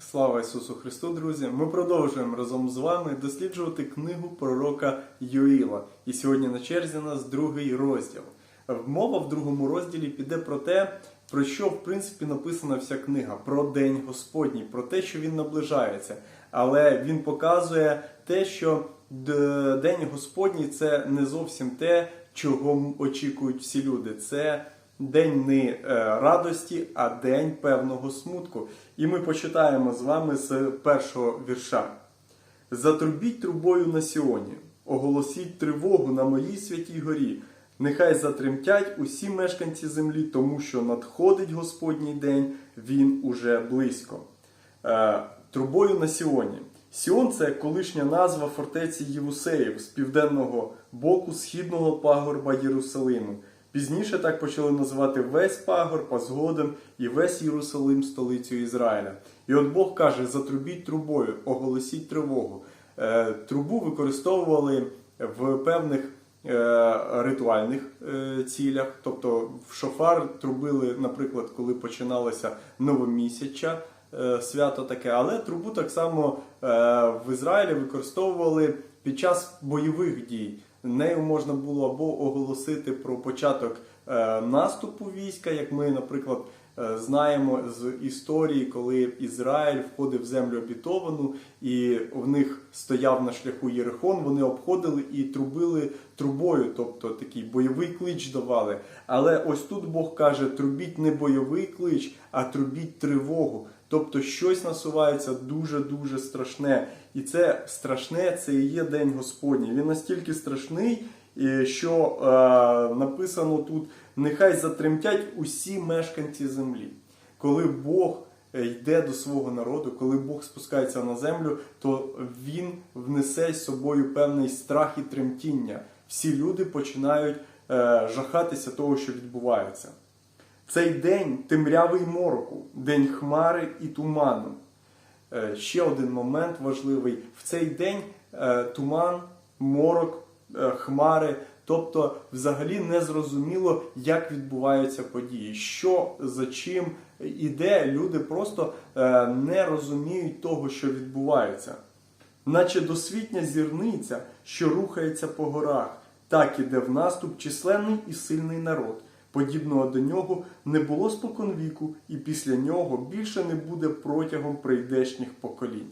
Слава Ісусу Христу, друзі! Ми продовжуємо разом з вами досліджувати книгу пророка Йоїла. І сьогодні на черзі у нас другий розділ. Мова в другому розділі піде про те, про що в принципі написана вся книга, про День Господній, про те, що він наближається. Але він показує те, що День Господній це не зовсім те, чого очікують всі люди. Це день не е, радості, а день певного смутку. І ми почитаємо з вами з першого вірша. Затрубіть трубою на Сіоні, оголосіть тривогу на моїй святій горі. Нехай затремтять усі мешканці землі, тому що надходить Господній день, він уже близько. Е, трубою на Сіоні. Сіон це колишня назва фортеці Євусеїв з південного боку східного пагорба Єрусалиму. Пізніше так почали називати весь пагорб, а згодом і весь Єрусалим столицю Ізраїля. І от Бог каже: затрубіть трубою, оголосіть тривогу. Е, Трубу використовували в певних е, ритуальних е, цілях, тобто в шофар трубили, наприклад, коли починалося новомісяча. Свято таке, але трубу так само в Ізраїлі використовували під час бойових дій. Нею можна було або оголосити про початок е, наступу війська, як ми, наприклад, е, знаємо з історії, коли Ізраїль входив в землю обітовану, і в них стояв на шляху Єрихон, вони обходили і трубили трубою, тобто такий бойовий клич давали. Але ось тут Бог каже: трубіть не бойовий клич, а трубіть тривогу. Тобто щось насувається дуже-дуже страшне. І це страшне, це і є День Господній. Він настільки страшний, що е, написано тут: нехай затремтять усі мешканці землі. Коли Бог е, йде до свого народу, коли Бог спускається на землю, то він внесе з собою певний страх і тремтіння. Всі люди починають е, жахатися того, що відбувається. Цей день темряви й мороку, день хмари і туману. Е, Ще один момент важливий: в цей день е, туман, морок, е, хмари, тобто взагалі не зрозуміло, як відбуваються події, що за чим іде. Люди просто не розуміють того, що відбувається. Наче досвітня зірниця, що рухається по горах, так іде в наступ численний і сильний народ. Подібного до нього не було споконвіку, і після нього більше не буде протягом прийдешніх поколінь.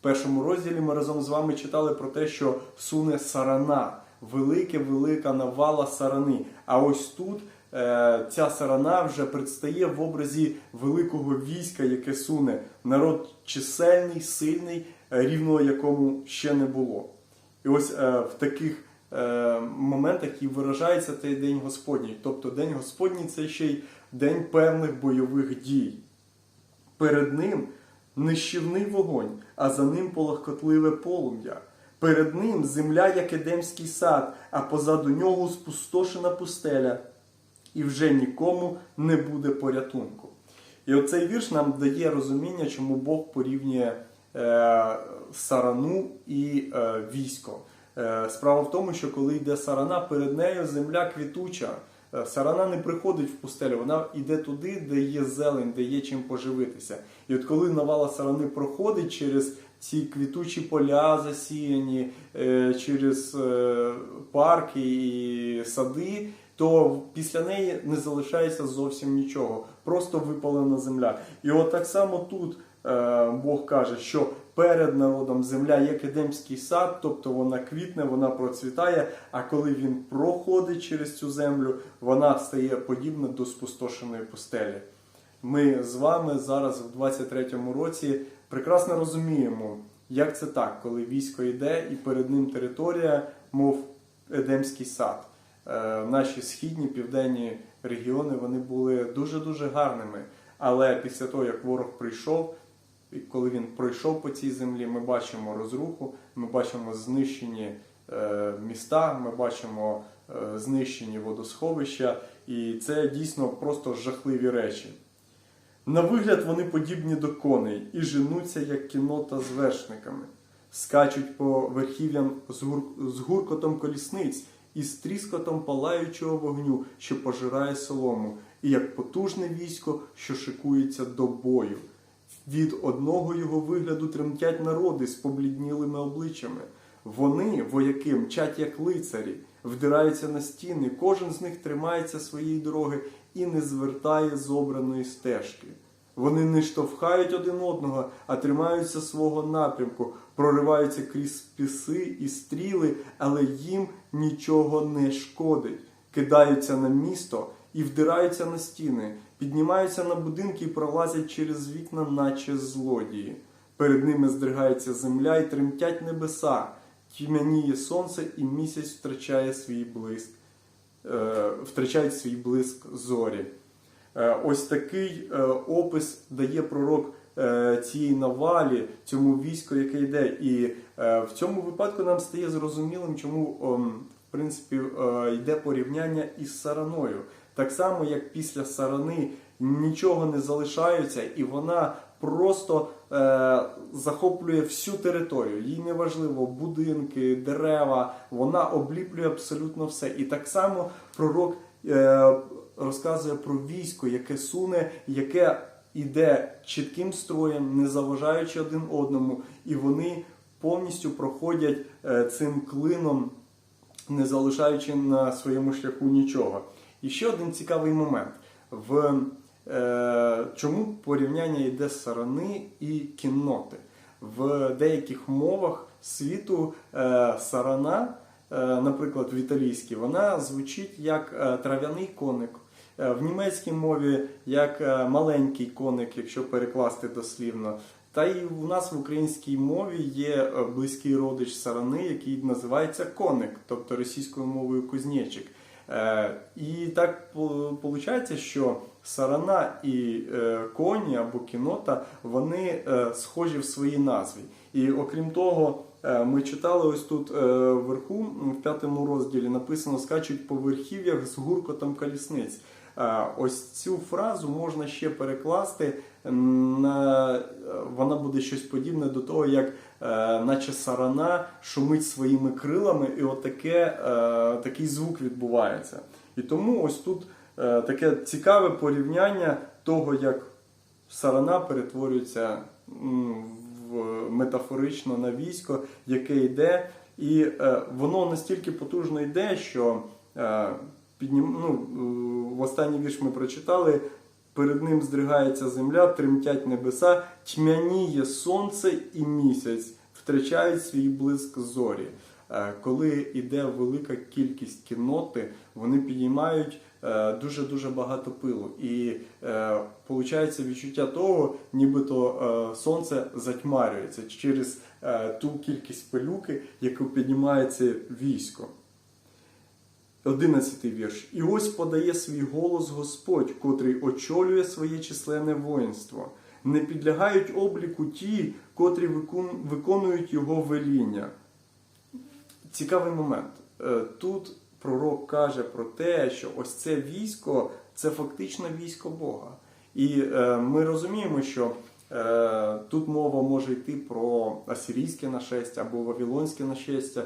В першому розділі ми разом з вами читали про те, що суне сарана, велика-велика навала сарани. А ось тут е, ця сарана вже предстає в образі великого війська, яке суне. Народ чисельний, сильний, рівного якому ще не було. І ось е, в таких е, моментах і виражається цей день Господній. Тобто День Господній це ще й день певних бойових дій. Перед ним нищівний вогонь, а за ним полохкотливе полум'я. Перед ним земля, як Едемський сад, а позаду нього спустошена пустеля, і вже нікому не буде порятунку. І оцей вірш нам дає розуміння, чому Бог порівнює е, сарану і е, військо. Е, справа в тому, що коли йде сарана, перед нею земля квітуча. Е, Сарана не приходить в пустелю, вона йде туди, де є зелень, де є чим поживитися. І от коли навала сарани проходить через ці квітучі поля засіяні, е, через парки і сади, то після неї не залишається зовсім нічого, просто випалена земля. І от так само тут Бог каже, що перед народом земля як Едемський сад, тобто вона квітне, вона процвітає, а коли він проходить через цю землю, вона стає подібна до спустошеної пустелі. Ми з вами зараз в 23-му році прекрасно розуміємо, як це так, коли військо йде і перед ним територія, мов Едемський сад. Е, Наші східні південні регіони вони були дуже-дуже гарними. Але після того, як ворог прийшов, коли він пройшов по цій землі, ми бачимо розруху, ми бачимо знищені е, міста, ми бачимо е, знищені водосховища, і це дійсно просто жахливі речі. На вигляд вони подібні до коней і женуться, як кінота з вершниками, скачуть по верхів'ям з, гур... з гуркотом колісниць і з тріскотом палаючого вогню, що пожирає солому, і як потужне військо, що шикується до бою. Від одного його вигляду тремтять народи з побліднілими обличчями. Вони, вояки, мчать як лицарі, вдираються на стіни, кожен з них тримається своєї дороги і не звертає з обраної стежки. Вони не штовхають один одного, а тримаються свого напрямку, прориваються крізь списи і стріли, але їм нічого не шкодить. Кидаються на місто і вдираються на стіни, піднімаються на будинки і пролазять через вікна, наче злодії. Перед ними здригається земля і тремтять небеса, тьмяніє сонце і місяць втрачає свій блиск, е, втрачають свій блиск зорі. Е, Ось такий е, опис дає пророк е, цієї навалі, цьому війську, яке йде. І е, в цьому випадку нам стає зрозумілим, чому ом, в принципі е, йде порівняння із сараною. Так само, як після сарани нічого не залишається, і вона просто е, захоплює всю територію. Їй не важливо будинки, дерева, вона обліплює абсолютно все. І так само пророк е, розказує про військо, яке суне, яке іде чітким строєм, не заважаючи один одному, і вони повністю проходять е, цим клином, не залишаючи на своєму шляху нічого. І ще один цікавий момент. В е, чому порівняння йде сарани і кінноти? В деяких мовах світу е, сарана, е, наприклад, в італійській, вона звучить як е, трав'яний коник. Е, В німецькій мові як е, маленький коник, якщо перекласти дослівно. Та й у нас в українській мові є е, близький родич сарани, який називається коник, тобто російською мовою кузнечик. Е, І так виходить, що сарана і е, коні або кінота вони е, схожі в своїй назві. І окрім того, ми читали ось тут вверху, в п'ятому розділі написано скачуть по верхів'ях з гуркотом колісниць. Е, Ось цю фразу можна ще перекласти на е, вона буде щось подібне до того, як е, наче сарана шумить своїми крилами, і отаке, такий звук відбувається. І тому ось тут таке цікаве порівняння того, як сарана перетворюється в метафорично на військо, яке йде, і воно настільки потужно йде, що піднім, ну, е, в останній вірш ми прочитали. Перед ним здригається земля, тремтять небеса, тьмяніє сонце і місяць, втрачають свій блиск зорі. Е, Коли йде велика кількість кінноти, вони підіймають дуже дуже багато пилу. І е, виходить відчуття того, нібито е, сонце затьмарюється через е, ту кількість пилюки, яку піднімає це військо. Одинадцятий вірш. І ось подає свій голос Господь, котрий очолює своє численне воїнство. Не підлягають обліку ті, котрі виконують його веління. Цікавий момент. Е, Тут пророк каже про те, що ось це військо це фактично військо Бога. І е, ми розуміємо, що е, тут мова може йти про асирійське нашестя або вавилонське нашестя,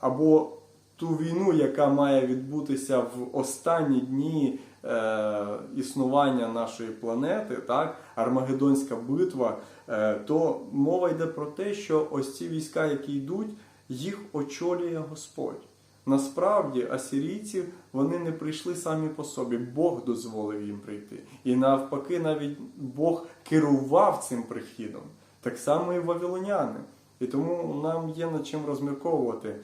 або ту війну, яка має відбутися в останні дні е, існування нашої планети, так, Армагеддонська битва, е, то мова йде про те, що ось ці війська, які йдуть, їх очолює Господь. Насправді асирійці вони не прийшли самі по собі, Бог дозволив їм прийти. І навпаки, навіть Бог керував цим прихідом. Так само і вавилоняни. І тому нам є над чим розмірковувати,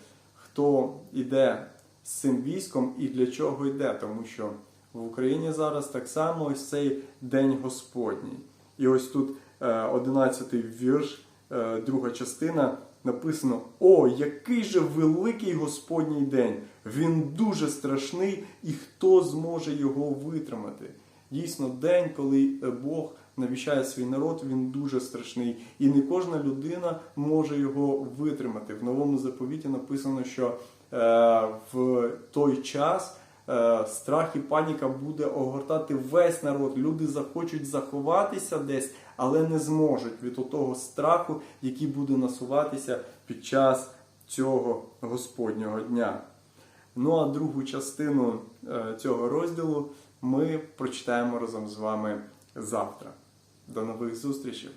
хто йде з цим військом і для чого йде. Тому що в Україні зараз так само ось цей День Господній. І ось тут 11-й вірш, е, друга частина написано: О, який же великий Господній день! Він дуже страшний, і хто зможе його витримати? Дійсно, день, коли е, Бог навіщає свій народ, він дуже страшний, і не кожна людина може його витримати. В новому заповіті написано, що е, в той час е, страх і паніка буде огортати весь народ. Люди захочуть заховатися десь, але не зможуть від того страху, який буде насуватися під час цього Господнього дня. Ну а другу частину е, цього розділу ми прочитаємо разом з вами завтра. До нових зустрічей!